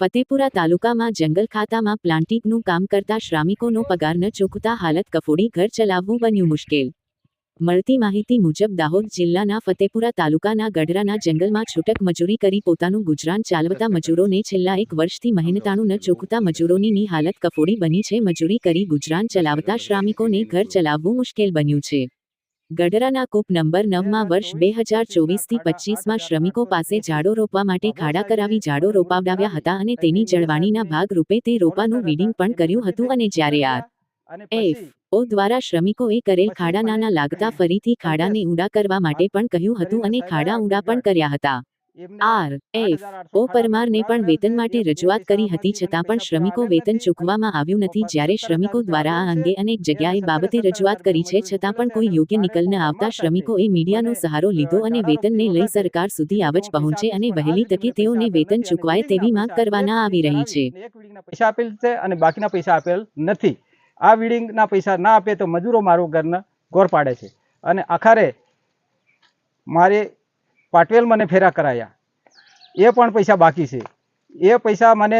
ફતેપુરા તાલુકામાં જંગલ ખાતામાં પ્લાન્ટિંગનું કામ કરતા શ્રમિકોનો પગાર ન ચૂકતા હાલત કફોડી ઘર ચલાવવું બન્યું મુશ્કેલ. મળતી માહિતી મુજબ દાહોદ જિલ્લાના ફતેપુરા તાલુકાના ગઢરાના જંગલમાં છૂટક મજૂરી કરી પોતાનું ગુજરાન ચાલવતા મજૂરોને છેલ્લા એક વર્ષથી મહેનતાણું ન ચૂકતા મજૂરોની હાલત કફોડી બની છે. મજૂરી કરી ગુજરાન ચલાવતા શ્રમિકોને ઘર ચલાવવું મુશ્કેલ બન્યું છે. ગઢરાના કૂપ નંબર નવમાં વર્ષ બે હજાર ચોવીસથી પચીસમાં શ્રમિકો પાસે ઝાડો રોપવા માટે ખાડા કરાવી ઝાડો રોપાવડાવ્યા હતા અને તેની જળવાણીના ભાગ રૂપે તે રોપાનું વીડિંગ પણ કર્યું હતું અને જ્યારે આર એફ ઓ દ્વારા શ્રમિકોએ કરેલ ખાડા નાના લાગતા ફરીથી ખાડાને ઊંડા કરવા માટે પણ કહ્યું હતું અને ખાડા ઊંડા પણ કર્યા હતા. આર એફ ઓ પરમારને પણ વેતન માટે રજૂઆત કરી હતી છતાં પણ શ્રમિકો વેતન ચૂકવવામાં આવ્યું નથી. જ્યારે શ્રમિકો દ્વારા આ અંગે અનેક જગ્યાએ બાબતે રજૂઆત કરી છે. છતાં પણ કોઈ યોગ્ય નિકલ ન આવતા શ્રમિકોએ મીડિયાનો સહારો લીધો અને વેતનને લઈ સરકાર સુધી આવજ પહોંચે અને વહેલી તકે તેઓને વેતન ચૂકવાય તેવી માંગ કરવામાં આવી રહી છે. પૈસા આપેલ છે અને બાકીના પૈસા આપેલ નથી. આ વીડિંગના પૈસા ના આપે તો મજૂરો મારું ઘરના ગોર પાડે છે. અને આખરે મારે પાટવેલ મને ફેરા કરાયા. એ પણ પૈસા બાકી છે. એ પૈસા મને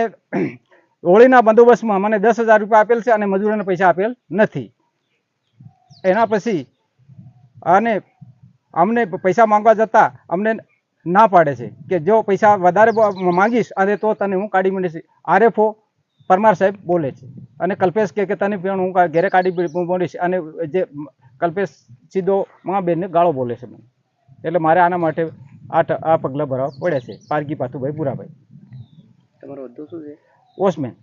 હોળીના બંદોબસ્તમાં મને દસ હજાર રૂપિયા આપેલ છે અને મજૂરોને પૈસા આપેલ નથી. એના પછી અને અમને પૈસા માંગવા જતાં અમને ના પાડે છે કે જો પૈસા વધારે માંગીશ અને તો તને હું કાઢી માંડીશ. આરએફઓ પરમાર સાહેબ બોલે છે. અને કલ્પેશ કહે કે તને પણ હું કા- ઘેરે કાઢી બોલીશ અને જે કલ્પેશ સીધો મા બેનને ગાળો બોલે છે મને. એટલે મારે આના માટે આ આ પગલાં ભરવા પડે છે. પારગી પાથુભાઈ પુરાભાઈ તમારો હોદ્દો શું છે? વોચમેન